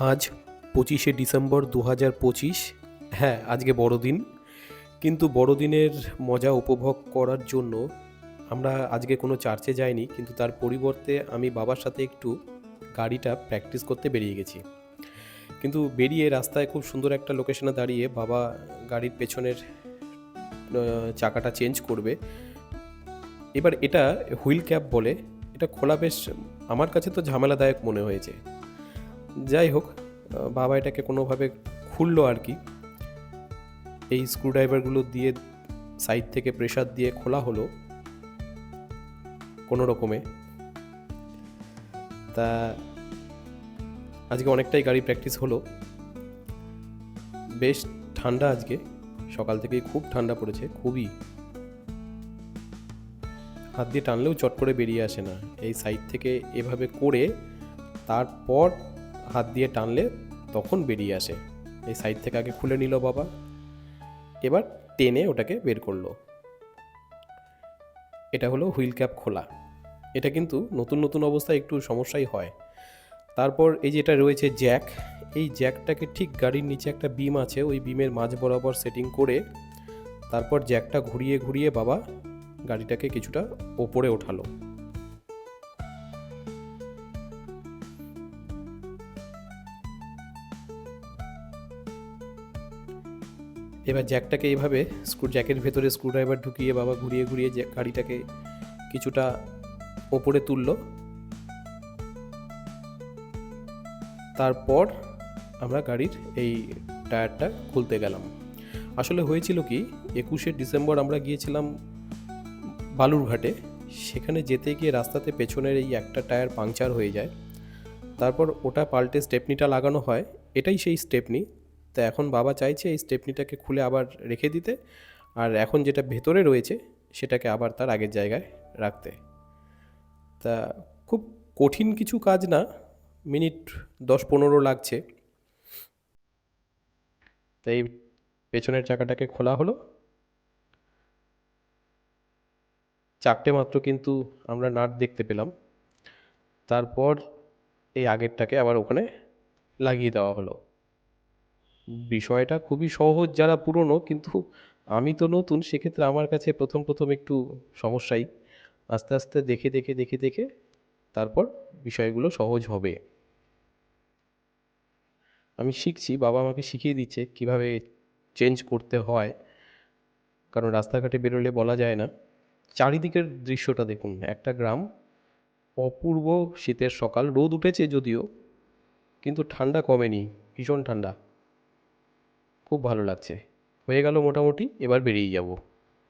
আজ পঁচিশে ডিসেম্বর দু হাজার পঁচিশ। হ্যাঁ আজকে বড়দিন। কিন্তু বড়দিনের মজা উপভোগ করার জন্য আমরা আজকে কোনো চার্চে যাইনি, কিন্তু তার পরিবর্তে আমি বাবার সাথে একটু গাড়িটা প্র্যাকটিস করতে বেরিয়ে গেছি। কিন্তু বেরিয়ে রাস্তায় খুব সুন্দর একটা লোকেশনে দাঁড়িয়ে বাবা গাড়ির পেছনের চাকাটা চেঞ্জ করবে। এবার এটা হুইল ক্যাপ বলে, এটা খোলা বেশ আমার কাছে তো ঝামেলাদায়ক মনে হয়েছে। যাই হোক বাবা এটাকে কোনোভাবে খুললো আর কি। এই স্ক্রুড্রাইভারগুলো দিয়ে সাইড থেকে প্রেশার দিয়ে খোলা হলো কোনো রকমে। তা আজকে অনেকটাই গাড়ি প্র্যাকটিস হলো। বেশ ঠান্ডা আজকে, সকাল থেকেই খুব ঠান্ডা পড়েছে, খুবই। হাত দিয়ে টানলেও চট করে বেরিয়ে আসে না। এই সাইড থেকে এভাবে করে তারপর হাত দিয়ে টানলে তখন বেরিয়ে আসে। এই সাইড থেকে আগে খুলে নিল বাবা। এবার টেনে ওটাকে বের করল। এটা হলো হুইল ক্যাপ খোলা। এটা কিন্তু নতুন নতুন অবস্থায় একটু সমস্যাই হয়। তারপর এই যে এটা রয়েছে জ্যাক এই জ্যাকটাকে ঠিক গাড়ির নিচে একটা বিম আছে, ওই বিমের মাঝ বরাবর সেটিং করে তারপর জ্যাকটা ঘুরিয়ে ঘুরিয়ে বাবা গাড়িটাকে কিছুটা ওপরে ওঠালো। এবার জ্যাকটাকে এইভাবে স্ক্রু জ্যাকের ভেতরে স্ক্রুড্রাইভার ঢুকিয়ে বাবা ঘুরিয়ে ঘুরিয়ে গাড়িটাকে কিছুটা ওপরে তুললো। তারপর আমরা গাড়ির এই টায়ারটা খুলতে গেলাম। আসলে হয়েছিল কি, একুশে ডিসেম্বর আমরা গিয়েছিলাম বালুরঘাটে সেখানে যেতে গিয়ে রাস্তাতে পেছনের এই একটা টায়ার পাংচার হয়ে যায়। তারপর ওটা পাল্টে স্টেপনিটা লাগানো হয়। এটাই সেই স্টেপনি। তা এখন বাবা চাইছে এই স্টেপনিটাকে খুলে আবার রেখে দিতে। আর এখন যেটা ভেতরে রয়েছে, সেটাকে আবার তার আগের জায়গায় রাখতে। তা খুব কঠিন কিছু কাজ না, মিনিট দশ পনেরো লাগছে। তাই পেছনের চাকাটাকে খোলা হলো। চারটে মাত্র কিন্তু আমরা নাট দেখতে পেলাম। তারপর এই আগেরটাকে আবার ওখানে লাগিয়ে দেওয়া হলো। বিষয়টা খুবই সহজ যারা পুরনো, কিন্তু আমি তো নতুন, সেক্ষেত্রে আমার কাছে প্রথম প্রথম একটু সমস্যাই। আস্তে আস্তে দেখে দেখে দেখে দেখে তারপর বিষয়গুলো সহজ হবে। আমি শিখছি, বাবা আমাকে শিখিয়ে দিচ্ছে কীভাবে চেঞ্জ করতে হয়। কারণ রাস্তাঘাটে বেরোলে বলা যায় না। চারিদিকের দৃশ্যটা দেখুন, একটা গ্রাম। অপূর্ব শীতের সকাল, রোদ উঠেছে যদিও, কিন্তু ঠান্ডা কমেনি, ভীষণ ঠান্ডা। খুব ভালো লাগছে। হয়ে গেল মোটামুটি এবার বেরিয়ে যাব।